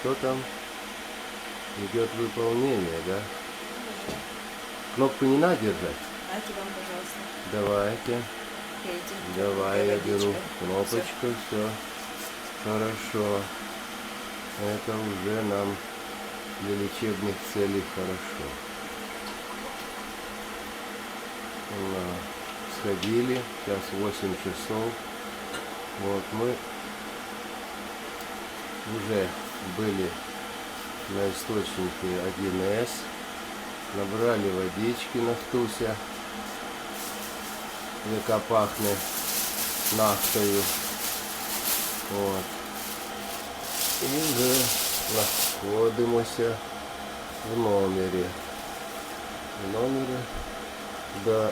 Что там? Идет выполнение, да? Кнопку не надо держать? Дайте вам, пожалуйста. Давайте. Давай, я беру кнопочку, все. Хорошо. Это уже нам для лечебных целей хорошо. На, Сходили, сейчас 8 часов. Вот мы уже были на источнике 1С, набрали водички на втуся, яка пахне нафтою. От. І вже знаходимося в номері. В номері до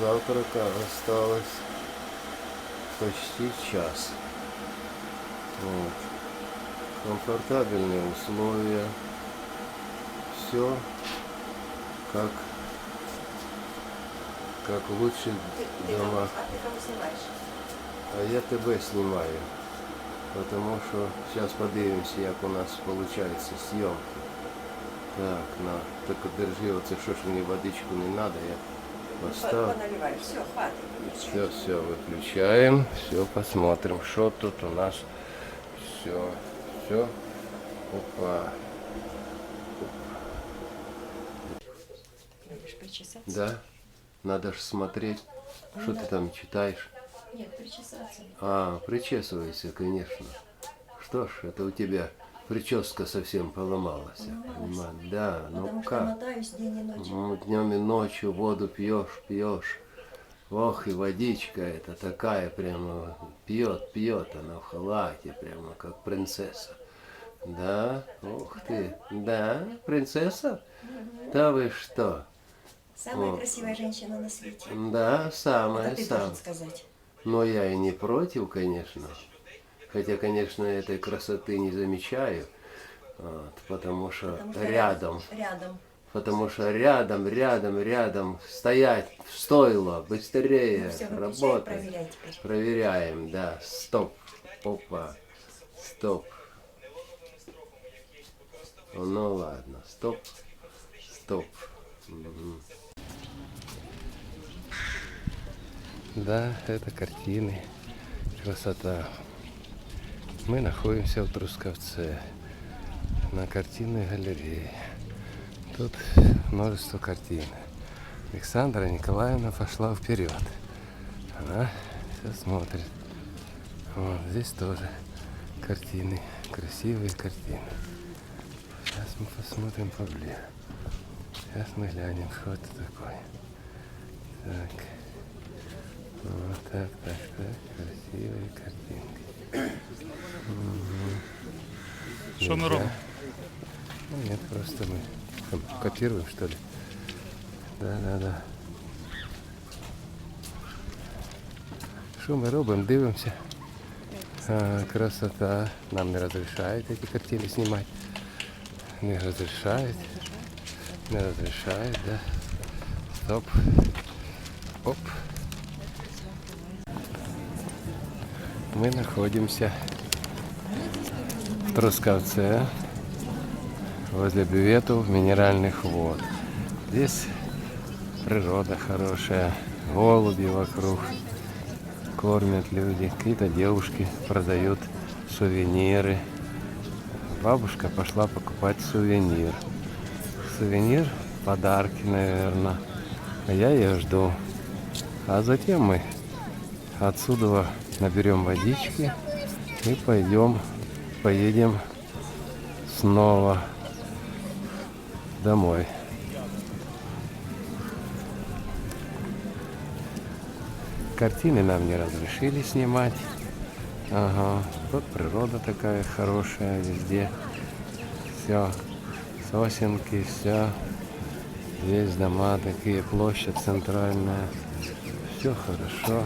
завтрака осталось почти час. Вот. Комфортабельные условия. Все как, как лучше Ты, ты дома. а ты? А я тебе знімаю, тому що зараз подивимося, як у нас виходить зйомки. Так, на, так держи, оце що ж мені водичку не треба, я По- поставив. Поналивай. Все, хватит. Все, все, выключаем, все, посмотрим, что тут у нас. Все, все. Опа. Любишь причесаться? Да? Надо ж смотреть, что ты там читаешь. Нет, причесаться. А, причесывайся, конечно. Что ж, это у тебя прическа совсем поломалась, понимаю. Да, ну как? мотаюсь день и ночь. Ну, днем и ночью воду пьешь, пьешь. Ох, и водичка эта такая прямо пьет, пьет она в халате, прямо как принцесса. Да, ух ты, да, принцесса? Да вы что? Самая О. красивая женщина на свете. Да, самая, Это должен сказать. Но я и не против, конечно. Хотя, конечно, этой красоты не замечаю. Вот, потому что Потому что рядом Рядом. Потому что рядом, рядом, рядом стоять в стойло, быстрее, Все, выключай, работать. теперь. Проверяем, да. Стоп. Опа. Стоп. Ну ладно, стоп. Стоп. Мгм. Да, это картины. Красота. Мы находимся в Трусковце на картинной галерее. Тут множество картин. Александра Николаевна пошла вперед. Она все смотрит. Вот здесь тоже картины. Красивые картины. Сейчас мы посмотрим поближе. Сейчас мы глянем, что это такое. Так. Вот так, так, так. Красивые картинки. Нельзя. робимо? Ну, нет, просто мы там, копируем, что ли. Да, да, да. Що ми робимо? Дивимося. А, красота. Нам не разрешают эти картины снимать. Не разрешает. Не разрешает, да. Стоп. Оп. Мы находимся в Трусковце возле бюветов минеральных вод. Здесь природа хорошая, голуби вокруг, кормят люди, какие-то девушки продают сувениры. Бабушка пошла покупать сувенир. Сувенир, подарки, наверное. А я ее жду. А затем мы отсюда наберем водички и пойдем, поедем снова домой. Картины нам не разрешили снимать. Ага, тут природа такая хорошая везде. Все, сосенки, все. Здесь дома такие, площадь центральная. Все хорошо.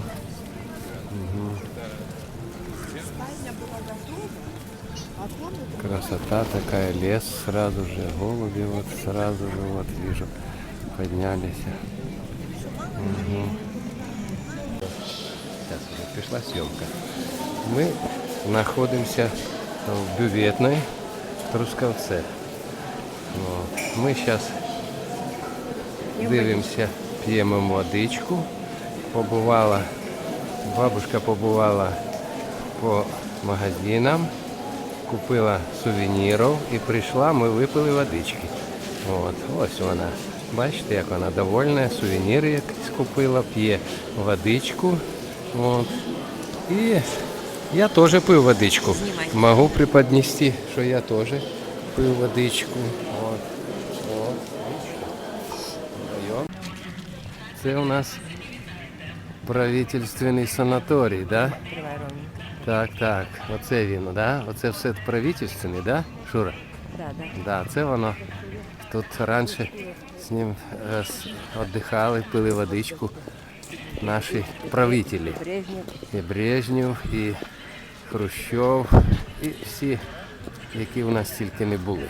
Красота такая, лес сразу же, голуби вот сразу же вот вижу поднялись. Мгм. Сейчас уже пришла съемка. Мы находимся в бюветной Трускавце. От. Ми зараз дивимося, п'ємо водичку. Побувала, бабушка побувала по магазинам, купила сувенірів і прийшла, ми випили водички. От, ось вона. Бачите, як вона довольна, сувеніри якісь купила, п'є водичку. От. І я теж пив водичку. Могу преподнести, що я теж пив водичку. От. От. Це у нас правительственний санаторій, да? Так, так. Оце він, да? Оце все правительственний, да, Шура? Да, да. Да, це воно. Тут раніше з ним е, віддихали, пили водичку наші правителі. І Брежнєв, і Хрущов, і всі, які у нас тільки не були.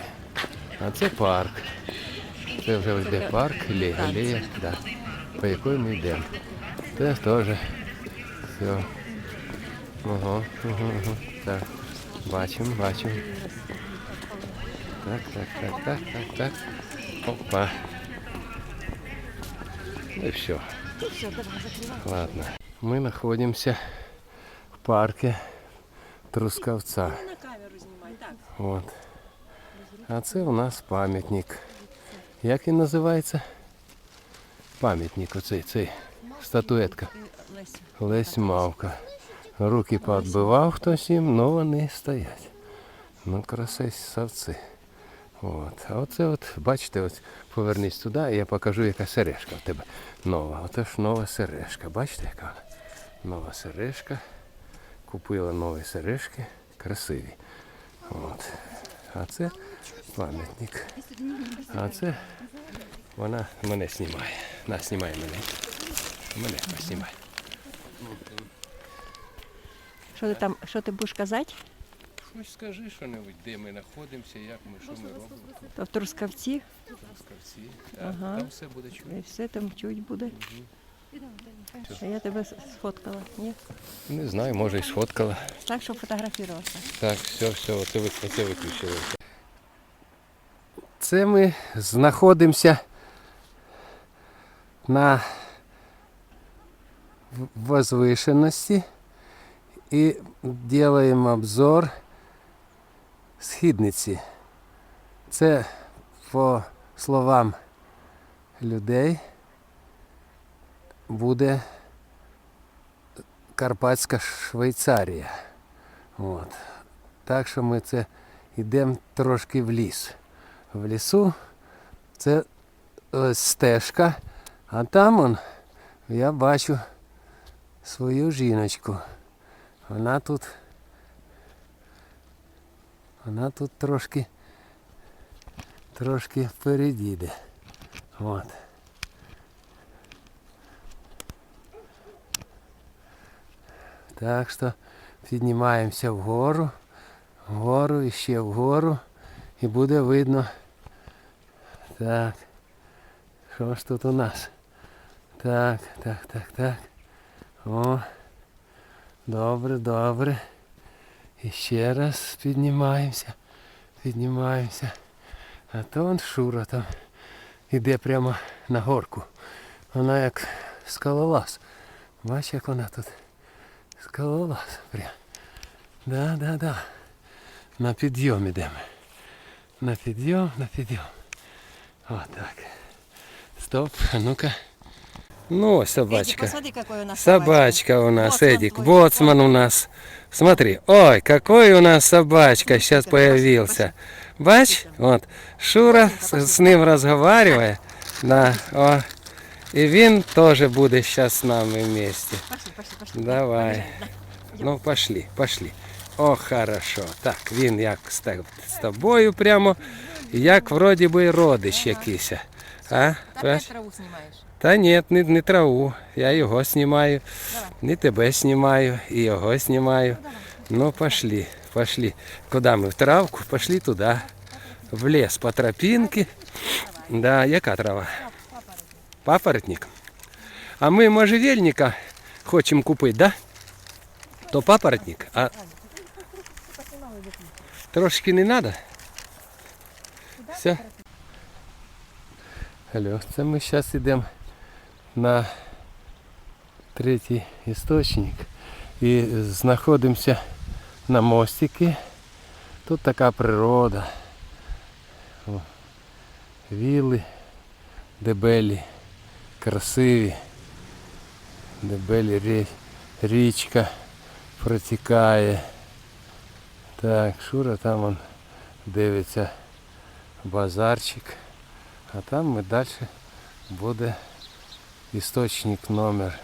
А це парк. Це вже ось де парк, алея, да, по якій ми йдемо. Це теж все. Ого, ого, ого. Так. Бачимо, бачимо. Так, так, так, так, так, так. Опа. И все. Ладно. Мы находимся в парке так. Вот. А це у нас пам'ятник. Як він називається? Пам'ятник оцей, цей. Статуетка. Лесь Мавка. Руки поотбивав хтось їм, але вони стоять. Ну, красавці. От. А оце от, бачите, от повернись туди, і я покажу, яка сережка в тебе нова. Ото ж нова сережка. Бачите, яка вона? Нова сережка. Купила нові сережки. Красиві. От. А це пам'ятник. А це вона мене знімає. На, знімай мене. Мене поснімай. Що ти там, що ти будеш казати? Щось скажи що-небудь, де ми знаходимося, як ми, що ми робимо. То в Трускавці Трускавці. Ага. Там все буде чути. і все там чуть буде. А я тебе сфоткала, ні? Не знаю, може і сфоткала. Так, щоб фотографувався. Так, все, все, оце, ви- оце виключили. Це ми знаходимося на в- возвишеності і робимо обзор східниці. Це по словам людей буде Карпатська Швейцарія. От. Так що ми це йдемо трошки в ліс. В лісу це ось стежка, а там он, я бачу свою жіночку. Вона тут. Вона тут трошки трошки впереді йде. От. Так що піднімаємося вгору, вгору і ще вгору. І буде видно. Так. Що ж тут у нас? Так, так, так, так. О. Добре, добре. І ще раз піднімаємося. Піднімаємося. А то он Шура там іде прямо на горку. Вона як скалолаз. Бачиш, як вона тут. Скалолаз прям. Да, да, да. На підйом ідемо. На підйом, на підйом. Отак. Стоп, а ну-ка. Ну, ось собачка. посмотри, какой у нас Собачка у нас, Боцман Эдик. твой. Боцман у нас. Смотри, ой, какой у нас собачка сейчас появился. Бач, вот, Шура с, с ним разговаривает. Да, о. И він тоже буде сейчас с нами вместе. Пошли, пошли, пошли. Давай. Ну, пошли, пошли. О, хорошо. Так, він як з те- з тобою прямо, як вроді би родич якийсь. А? Бач? траву знімаєш. Та ні, не, не траву. Я його знімаю, не тебе знімаю, і його знімаю. Ну, пошли, пошли. Куди ми? В травку? Пошли туди. В ліс по тропинці. Да, яка трава? Папоротник. А ми можжевельника хочемо купити, да? То папоротник, а трошки не треба? Леся. Алло, це ми зараз йдемо на третій істочник і знаходимося на мостикі. Тут така природа. Віли, дебелі, красиві. Дебелі рі- річка протікає. Так, Шура там он дивиться базарчик. А там ми далі буде істочник номер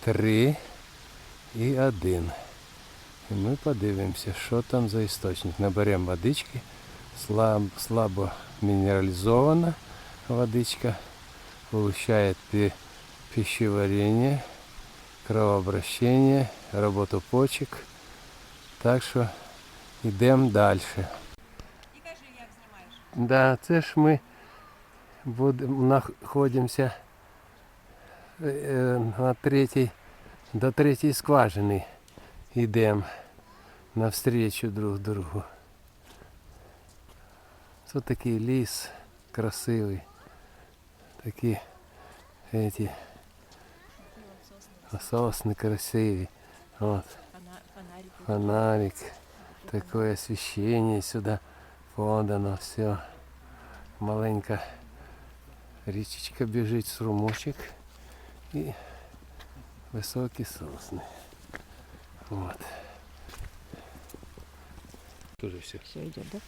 3 і 1. І ми подивимося, що там за істочник. Наберемо водички. Слаб, слабо мінералізована водичка. Улучшает пи- пищеварение, кровообращение, работу почек. Так що йдемо далі. Да, це ж ми будемо знаходимося е, е, на третій, до третьої скважини йдемо навстрічу друг другу. Це такий ліс красивий. Такі эти сосны красивые. Вот. Фонарик. Такое освещение сюда подано. Все. Маленька річечка біжить, струмочек. І високі сосни. Вот. Тоже все. Все йде, так?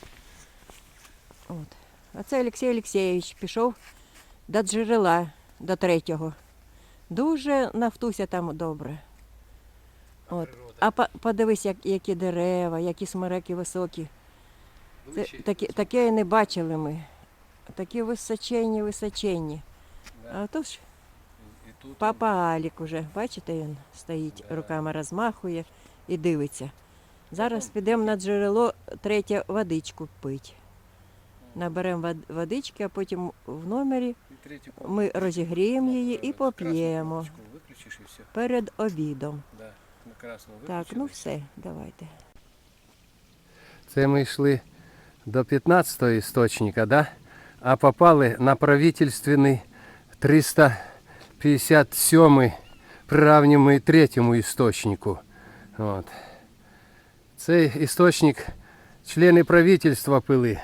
От. А це Олексій Олексійович пішов до джерела, до третього. Дуже нафтуся там добре. От. А по- подивись, як, які дерева, які смереки високі. Це, такі, таке не бачили ми. Такі височенні, височенні. А то ж І тут папа Алік уже, бачите, він стоїть, руками розмахує і дивиться. Зараз підемо на джерело третє водичку пить. Наберемо вод- водички, а потім в номері ми розігріємо її і поп'ємо перед обідом. Да. Так, ну все, давайте. Це ми йшли до 15-го істочника, да? А попали на правительственний 357 приравнюємо третьому істочнику. От. Цей істочник члени правительства пили.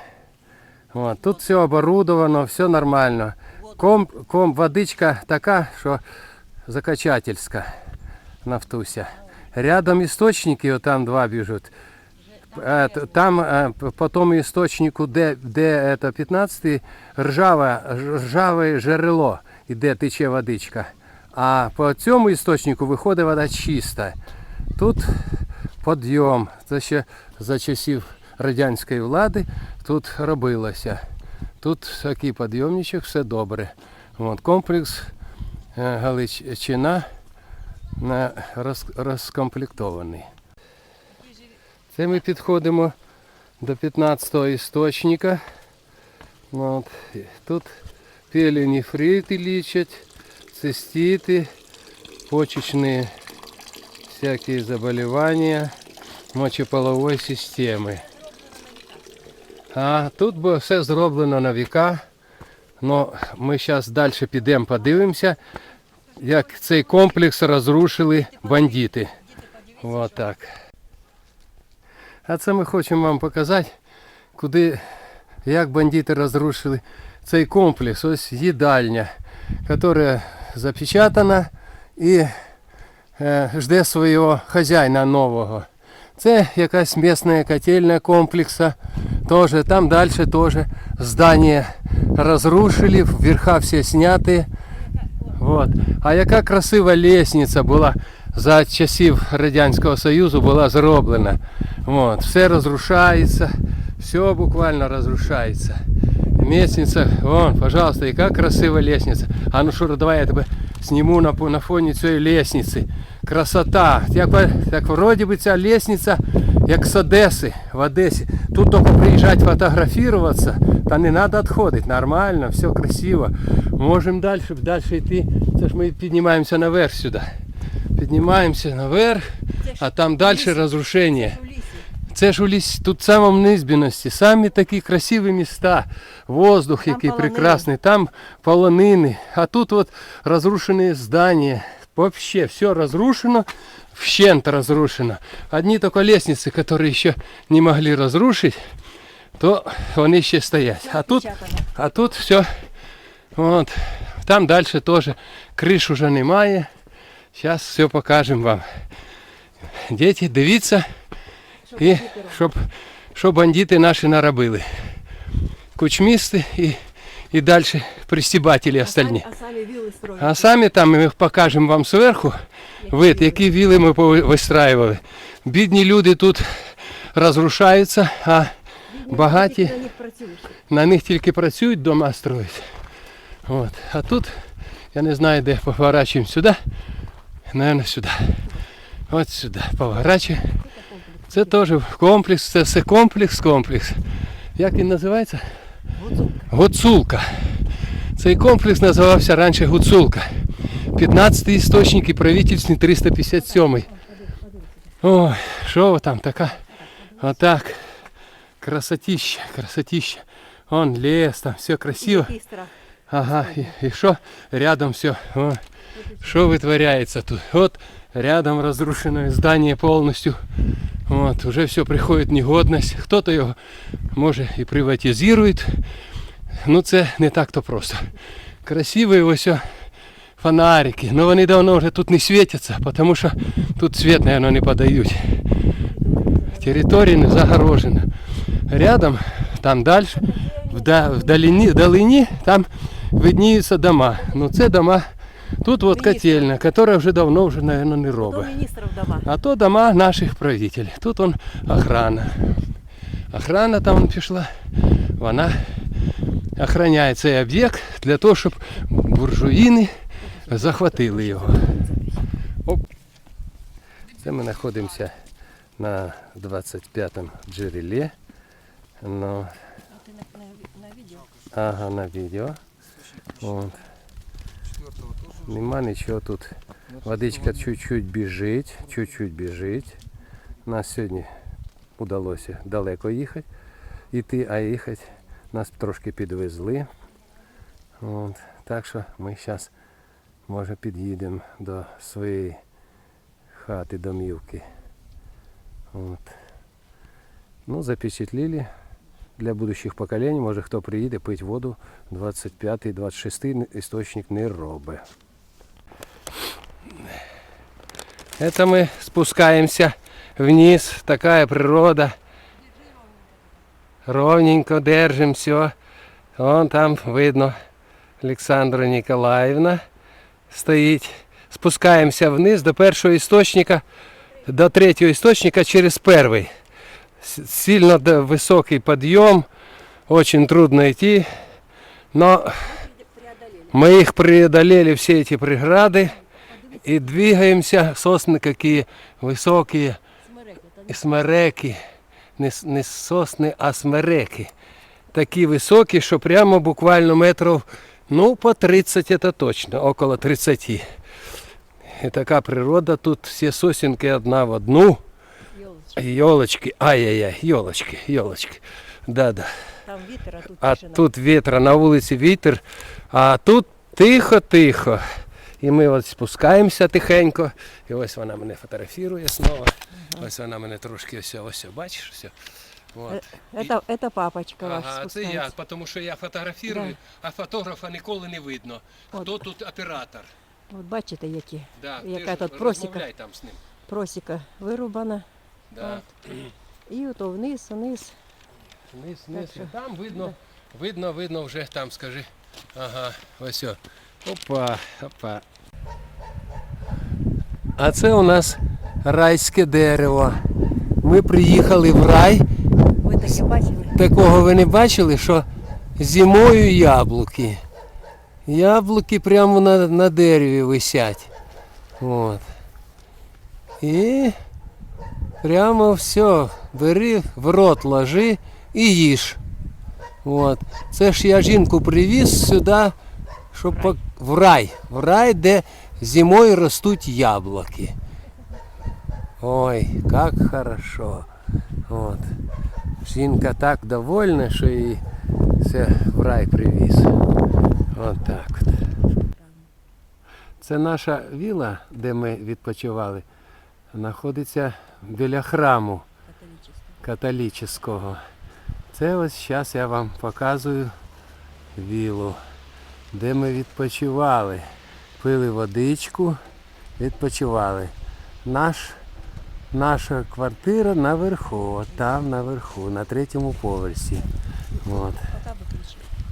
От. Тут все оборудовано, все нормально. Ком, ком, водичка така, що закачательська нафтуся. Рядом істочники, отам два біжуть. Е, Там е, по тому істочнику, де, де это 15 ржаве, джерело, де тече водичка. А по цьому істочнику виходить вода чиста. Тут підйом. Це ще за часів радянської влади тут робилося. Тут такий підйомничок, все добре. От, комплекс е, Галичина розкомплектований. Це ми підходимо до 15-го істочника. От. Тут піелінефрити лічать, цистити, почечні всякі заболівання мочеполової системи. А тут було все зроблено на віка. Но ми зараз далі підемо подивимося, як цей комплекс розрушили бандити. Вот так. А це ми хочемо вам показати, куди, як бандити розрушили цей комплекс. Ось їдальня, яка запечатана і е, жде свого хазяїна нового. Це якась місна котельня комплексу. Тоже, там далі теж здання розрушили, верха всі сняті. Вот. А яка красива лестниця була за часів Радянського Союзу була зроблена. Вот. Все розрушається, все буквально розрушається. Лестниця, вон, пожалуйста, яка красива лестниця. А ну що, давай я тебе зніму на, на фоні цієї лестниці. Красота. Як, так вроді би ця лестниця, як з Одеси, в Одесі. Тут тільки приїжджати фотографуватися, та не треба відходити. Нормально, все красиво. Можемо далі, далі йти. Це ж ми піднімаємося наверх сюди. Піднімаємося наверх, а там далі розрушення. Це ж у ліс, тут в самому низбіності, самі такі красиві міста, воздух, Там який полонини. прекрасний, там полонини, а тут от розрушені здання. Вообще все разрушено, вщент разрушено. Одни только лестницы, которые еще не могли разрушить, то вони ще стоять. А тут, а тут все, от, там дальше тоже криш уже немає. Зараз все покажемо вам. Діти, дивіться, і щоб, щоб бандити наші наробили. Кучмісти і, і далі пристібателі остальні. А самі вілли строять. А самі там ми покажемо вам зверху вид, які віли ми вистраювали. Бідні люди тут розрушаються, а багаті На них на них тільки працюють, дома строять. От. А тут, я не знаю, де поворачуємо сюди. Наверно, сюди. От сюди. Поворачуємо. Це теж комплекс, це все комплекс, комплекс. Як він називається? Гуцулка. Цей комплекс називався раніше Гуцулка. 15-й істочник і правительственний 357. Ой, що ви там така? Отак. Красотища, красотища. Вон лес, там все красиво. Який страх. Ага, и, и что рядом все, что вытворяется тут. Вот рядом разрушенное здание полностью. Вот, уже все приходит в негодность. Кто-то його може і приватизує. Ну це не так-то просто. Красиві ось о фонарики. Но вони давно вже тут не світяться, тому що тут світ, наверное, не подають. Територія не загорожена. Рядом, там далі, вда- вдалині, вдалині, там видніються дома. Ну це дома. Тут от Міністр. котельня, яка вже давно вже, наверное, не До робить. міністрів дома. А то дома наших правителей. Тут он охрана. Охрана там он пішла. Вона охороняє цей об'єкт для того, щоб буржуїни захватили його. Оп. Це ми знаходимося на 25-му джерелі. Ну, ага, на відео. От. Нема нічого тут. Водичка чуть-чуть біжить, чуть-чуть біжить. Нас сьогодні вдалося далеко їхати. Іти, а їхати нас трошки підвезли. От. Так що ми зараз може під'їдемо до своєї хати, домівки. От. Ну, запечатлели для будущих поколінь. Може хто приїде пить воду 25-26 істочник не робить. Это мы спускаемся вниз. Такая природа. Ровненько держим все. Вон там видно Олександра Ніколаївна стоїть. Спускаємося вниз до першого істочника, до третього істочника через перший. С- Сильно да- високий підйом, очень трудно йти. Но мы их преодолели, все эти преграды. И двигаемся, сосны какие высокие, и смереки. Не, не сосни, а смереки. Такі високі, що прямо буквально метрів, ну, по 30 це точно, около 30. І така природа, тут всі сосенки одна в одну. Йолочки, ай-яй-яй, йолочки, йолочки. Да-да. Там вітер, а тут А тишина. тут вітер, на вулиці вітер, а тут тихо-тихо. І ми от спускаємося тихенько. І ось вона мене фотографує знову. Ось вона мене трошки ось, ось, бачиш, все. От. Это, это папочка ваш Ага, це я, тому що я фотографую, а фотографа ніколи не видно. Хто тут оператор? От бачите, які. Да, Яка тут просіка. там з ним. Просіка вирубана. Да. І ото вниз, вниз. Вниз, вниз. що, Там видно, видно, видно вже там, скажи. Ага, ось. о. Опа, опа. А це у нас райське дерево. Ми приїхали в рай. Ви таке бачили? Такого ви не бачили, що зимою яблуки. Яблуки прямо на, на дереві висять. От. І прямо все, бери, в рот ложи і їж. От. Це ж я жінку привіз сюди, щоб в рай. В рай, де зимою ростуть яблуки. Ой, як хорошо. От. Жінка так довольна, що її все в рай привіз. От так от. Це наша віла, де ми відпочивали, знаходиться біля храму католічного. Це ось зараз я вам показую вілу, де ми відпочивали. Пили водичку, відпочивали. Наш, наша квартира наверху, там наверху, на третьому поверсі. От.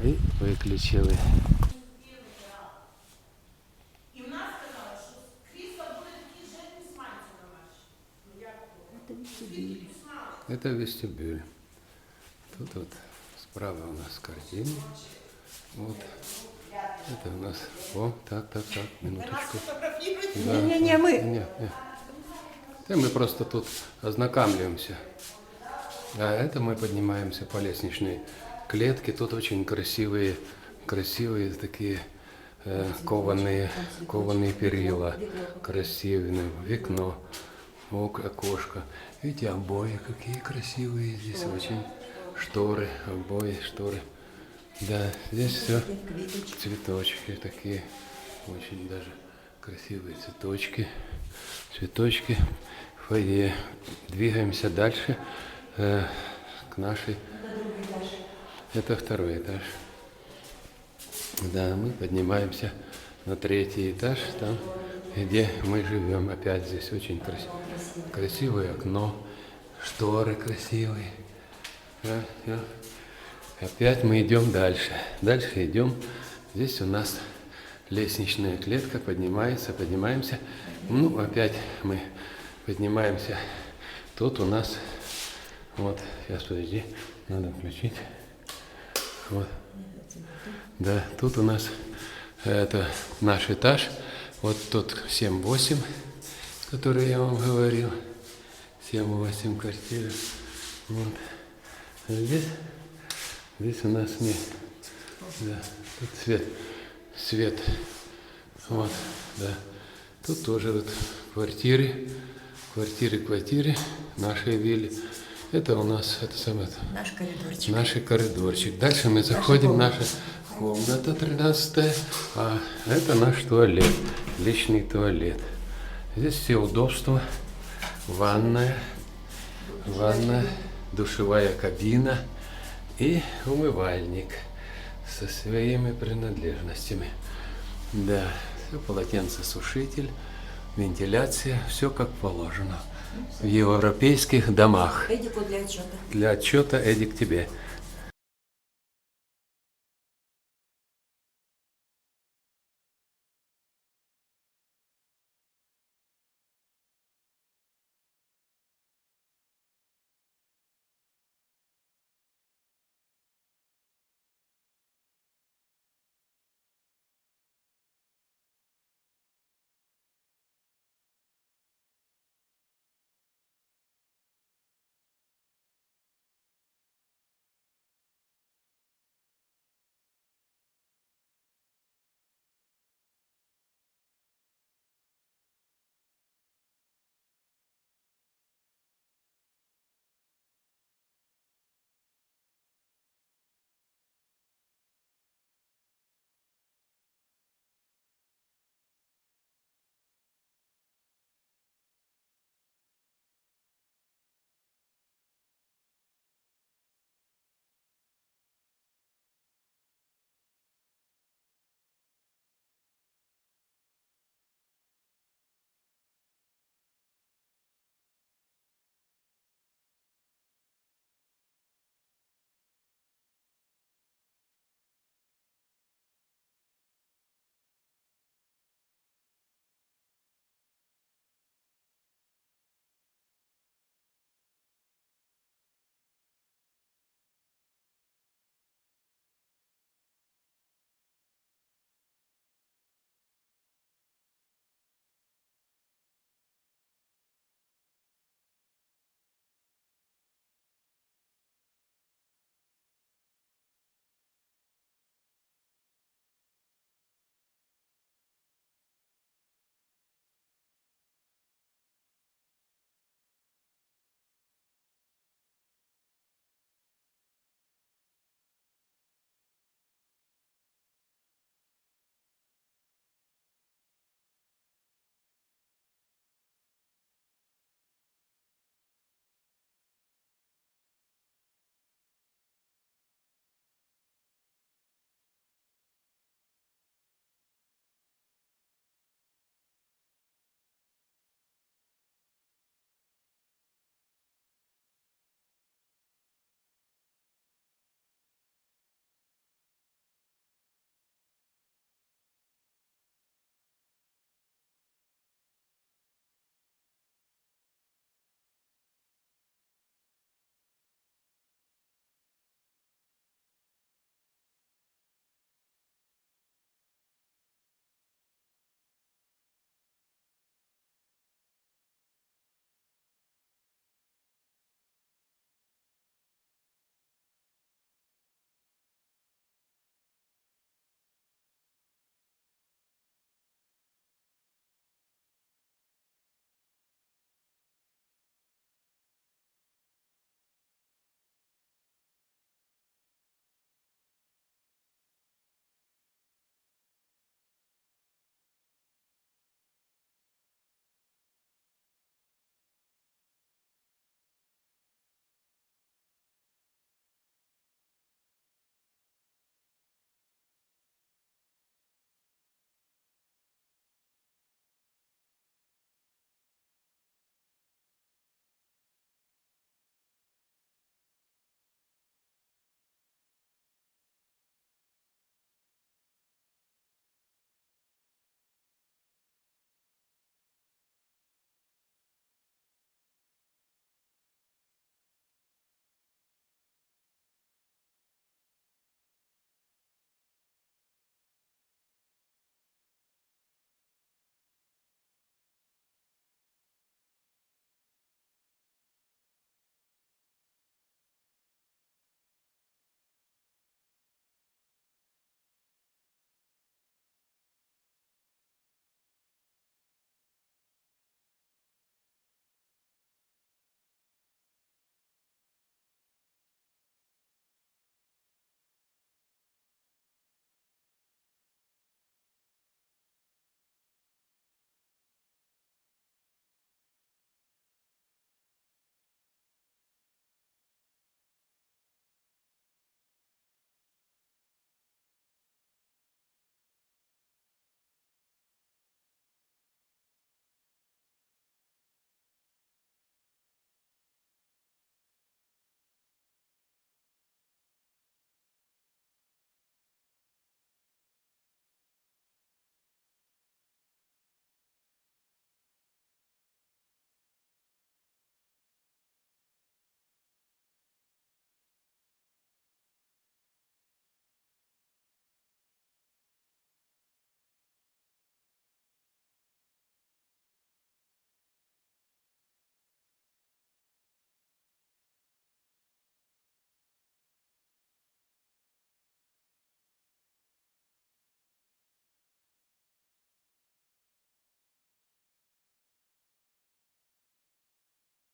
І виключили. Это вестибюль. Тут вот справа у нас картины. Вот. Это у нас... О, так, так, так, минуточку. Не-не-не, мы- Не, не. Да мы просто тут ознакомливаемся. А это мы поднимаемся по лестничной клетке. Тут очень красивые, красивые такие э, кованые, кованые перила. Красивые. Викно. Ок, окошко. Видите, обои какие красивые здесь очень. Шторы, обои, шторы. Да, здесь все цветочки такие. Очень даже красивые цветочки. Цветочки. Фойе. Двигаемся дальше э, к нашей... Это второй этаж. Да, мы поднимаемся на третий этаж, там, где мы живем. Опять здесь очень крас- красивое окно, шторы красивые. Да, всё. Опять мы идем дальше. Дальше идем. Здесь у нас лестничная клетка, поднимается, поднимаемся. Ну, опять мы поднимаемся. Тут у нас, вот, сейчас подожди, надо включить. Вот. Да, тут у нас э, это наш этаж. Вот тут 7-8, который я вам говорил. 7-8 квартир. Вот. А здесь, здесь у нас не. Да, тут свет. Свет. Вот, да. Тут тоже вот квартиры. Квартиры, квартиры нашей виллы. Это у нас это самое. Наш коридорчик. Наш коридорчик. Дальше мы заходим наша комната 13 а это наш туалет, личный туалет. Здесь все удобства, ванная, ванная, душевая кабина и умывальник со своими принадлежностями. Да, все полотенцесушитель, вентиляция, все как положено в европейских домах. Эдику для отчета. Для отчета, Эдик, тебе.